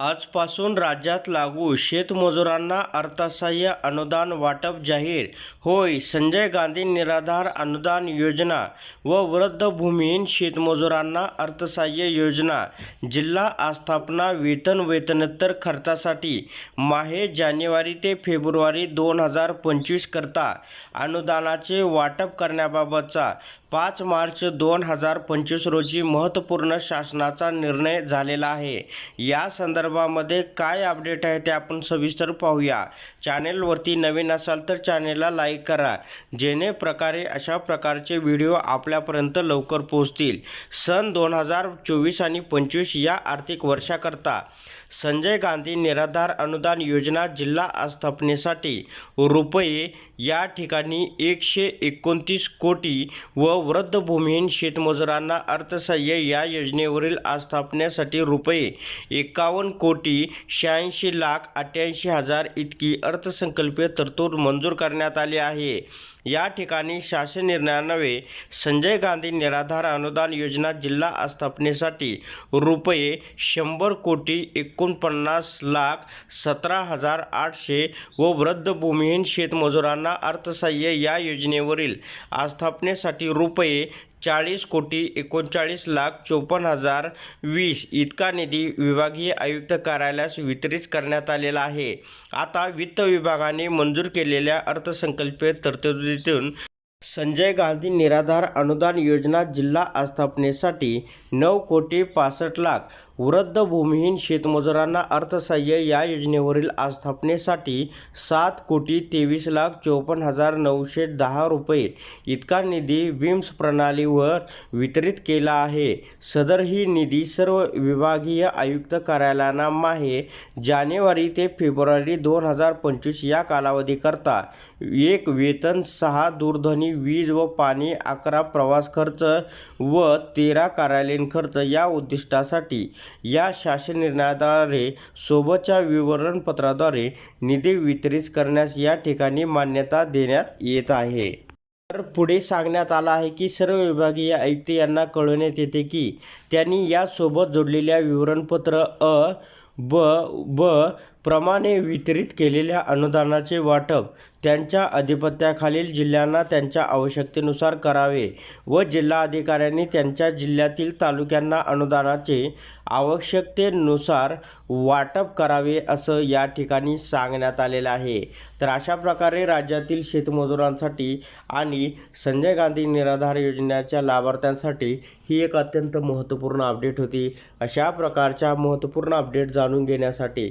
आजपासून राज्यात लागू शेतमजुरांना अर्थसहाय्य अनुदान वाटप जाहीर. होय संजय गांधी निराधार अनुदान योजना व वृद्ध भूमिहीन शेतमजुरांना अर्थसहाय्य योजना जिल्हा आस्थापना वेतन वेतनोत्तर खर्चासाठी माहे जानेवारी ते फेब्रुवारी दोन हजार पंचवीस करता अनुदानाचे वाटप करण्याबाबतचा पाच मार्च दोन हजार पंचवीस रोजी महत्त्वपूर्ण शासनाचा निर्णय झालेला आहे. या संदर्भामध्ये काय अपडेट आहे ते आपण सविस्तर पाहूया. चॅनेलवरती नवीन असाल तर चॅनेलला लाईक करा जेणे प्रकारे अशा प्रकारचे व्हिडिओ आपल्यापर्यंत लवकर पोहोचतील. सन दोन हजार चोवीस आणि पंचवीस या आर्थिक वर्षाकरता संजय गांधी निराधार अनुदान योजना जिल्हा आस्थापनेसाठी रुपये या ठिकाणी एकशे एकोणतीस कोटी व वृद्ध भूमिहीन शेतमजुरांना अर्थसहाय्य या योजनेवरील आस्थापनेसाठी रुपये एकावन्न कोटी शहाऐंशी लाख अठ्ठ्याऐंशी हजार इतकी अर्थसंकल्पीय तरतूद मंजूर करण्यात आली आहे. या ठिकाणी शासन निर्णयानवे संजय गांधी निराधार अनुदान योजना जिल्हा आस्थापनेसाठी रुपये शंभर कोटी एकोणपन्नास लाख सतरा हजार आठशे व वृद्ध भूमिहीन शेतमजुरांना अर्थसहाय्य या योजनेवरील आस्थापनेसाठी रुपये चाळीस कोटी एकोणचाळीस लाख चोपन्न हजार वीस इतका निधी विभागीय आयुक्त कार्यालयास वितरित करण्यात आलेला आहे. आता वित्त विभागाने मंजूर केलेल्या अर्थसंकल्पीय तरतुदीतून संजय गांधी निराधार अनुदान योजना जिल्हा आस्थापनेसाठी नऊ कोटी पासष्ट लाख वृद्ध भूमिहीन शेतमजुरांना अर्थसहाय्य या योजनेवरील आस्थापनेसाठी सात कोटी तेवीस लाख चोपन्न हजार नऊशे दहा रुपये इतका निधी विम्स प्रणालीवर वितरित केला आहे. सदर ही निधी सर्व विभागीय आयुक्त कार्यालयांना माहे. जानेवारी ते फेब्रुवारी दोन हजार पंचवीस या कालावधीकरता एक वेतन सहा दूरध्वनी वीज व पाणी अकरा प्रवास खर्च व तेरा कार्यालयीन खर्च या उद्दिष्टासाठी या शासन निर्णयाद्वारे सोबतच्या विवरणपत्राद्वारे निधी वितरित करण्यास या ठिकाणी मान्यता देण्यात येत आहे. तर पुढे सांगण्यात आलं आहे की सर्व विभागीय आयुक्त यांना कळवण्यात येते की त्यांनी यासोबत जोडलेल्या विवरणपत्र अ ब ब प्रमाणे वितरित केलेल्या अनुदानाचे वाटप त्यांच्या अधिपत्याखालील जिल्ह्यांना त्यांच्या आवश्यकतेनुसार करावे व जिल्हा अधिकाऱ्यांनी त्यांच्या जिल्ह्यातील तालुक्यांना अनुदानाचे आवश्यकतेनुसार वाटप करावे असं या ठिकाणी सांगण्यात आलेलं आहे. तर अशा प्रकारे राज्यातील शेतमजुरांसाठी आणि संजय गांधी निराधार योजनेच्या लाभार्थ्यांसाठी ही एक अत्यंत महत्त्वपूर्ण अपडेट होती. अशा प्रकारच्या महत्त्वपूर्ण अपडेट जाणून घेण्यासाठी